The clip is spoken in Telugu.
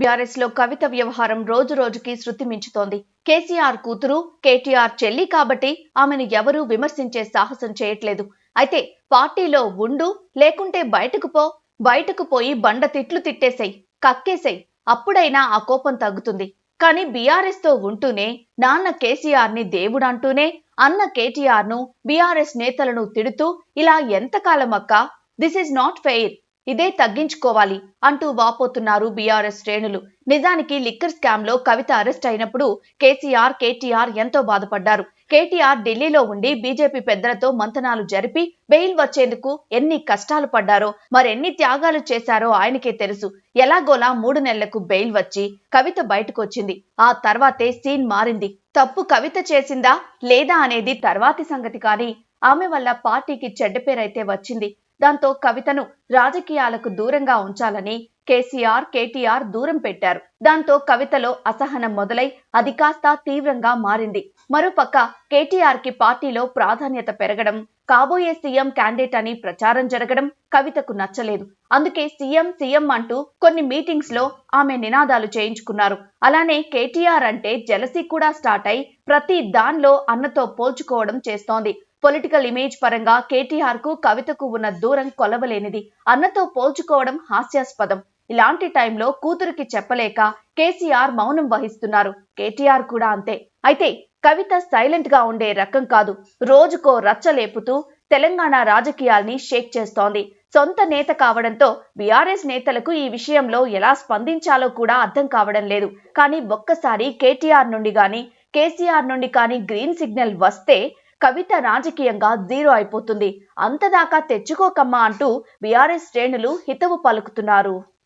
బీఆర్ఎస్లో కవిత వ్యవహారం రోజు రోజుకి శృతి మించుతోంది కేసీఆర్ కూతురు కేటీఆర్ చెల్లి కాబట్టి ఆమెను ఎవరూ విమర్శించే సాహసం చేయట్లేదు. అయితే పార్టీలో ఉండు లేకుంటే బయటకు పో బయటకు పోయి బండ తిట్లు తిట్టేసేయ్ కక్కేసేయ్ అప్పుడైనా ఆ కోపం తగ్గుతుంది. కానీ బీఆర్ఎస్తో ఉంటూనే నాన్న కేసీఆర్ని దేవుడంటూనే అన్న కేటీఆర్ను బీఆర్ఎస్ నేతలను తిడుతూ ఇలా ఎంతకాలం అక్క? This is not fair. ఇదే తగ్గించుకోవాలి అంటూ వాపోతున్నారు బీఆర్ఎస్ శ్రేణులు. నిజానికి లిక్కర్ స్కామ్లో కవిత అరెస్ట్ అయినప్పుడు కేసీఆర్ కేటీఆర్ ఎంతో బాధపడ్డారు. కేటీఆర్ ఢిల్లీలో ఉండి బీజేపీ పెద్దలతో మంతనాలు జరిపి బెయిల్ వచ్చేందుకు ఎన్ని కష్టాలు పడ్డారో మరెన్ని త్యాగాలు చేశారో ఆయనకే తెలుసు. ఎలాగోలా మూడు నెలలకు బెయిల్ వచ్చి కవిత బయటకొచ్చింది. ఆ తర్వాతే సీన్ మారింది. తప్పు కవిత చేసిందా లేదా అనేది తర్వాతి సంగతి కానీ ఆమె వల్ల పార్టీకి చెడ్డ పేరైతే వచ్చింది. దాంతో కవితను రాజకీయాలకు దూరంగా ఉంచాలని కేసీఆర్ కేటీఆర్ దూరం పెట్టారు. దాంతో కవితలో అసహనం మొదలై అది కాస్త తీవ్రంగా మారింది. మరోపక్క కేటీఆర్కి పార్టీలో ప్రాధాన్యత పెరగడం కాబోయే సీఎం క్యాండిడేట్ అని ప్రచారం జరగడం కవితకు నచ్చలేదు. అందుకే సీఎం సీఎం అంటూ కొన్ని మీటింగ్స్లో ఆమె నినాదాలు చేయించుకున్నారు. అలానే కేటీఆర్ అంటే జలసీ కూడా స్టార్ట్ అయి ప్రతి దానిలో అన్నతో పోల్చుకోవడం చేస్తోంది. పొలిటికల్ ఇమేజ్ పరంగా కేటీఆర్కు కవితకు ఉన్న దూరం కొలవలేనిది. అన్నతో పోల్చుకోవడం హాస్యాస్పదం. ఇలాంటి టైంలో కూతురికి చెప్పలేక కేసీఆర్ మౌనం వహిస్తున్నారు. కేటీఆర్ కూడా అంతే. అయితే కవిత సైలెంట్గా ఉండే రకం కాదు. రోజుకో రచ్చ లేపుతూ తెలంగాణ రాజకీయాల్ని షేక్ చేస్తోంది. సొంత నేత కావడంతో బీఆర్ఎస్ నేతలకు ఈ విషయంలో ఎలా స్పందించాలో కూడా అర్థం కావడం లేదు. కానీ ఒక్కసారి కేటీఆర్ నుండి గాని కేసీఆర్ నుండి కానీ గ్రీన్ సిగ్నల్ వస్తే కవిత రాజకీయంగా జీరో అయిపోతుంది. అంతదాకా తెచ్చుకోకమ్మా అంటూ బీఆర్ఎస్ శ్రేణులు హితవు పలుకుతున్నారు.